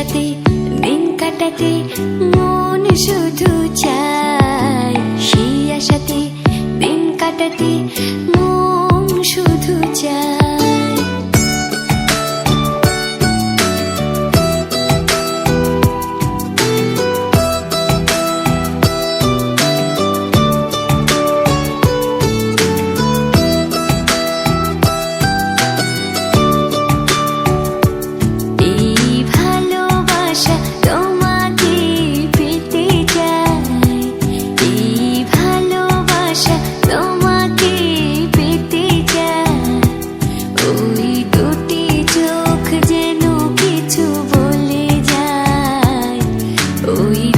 আশাতে দিন কাটাতে মন শুধু চায়। সেই আশাতে দিন কাটাতে মন Oh, yeah.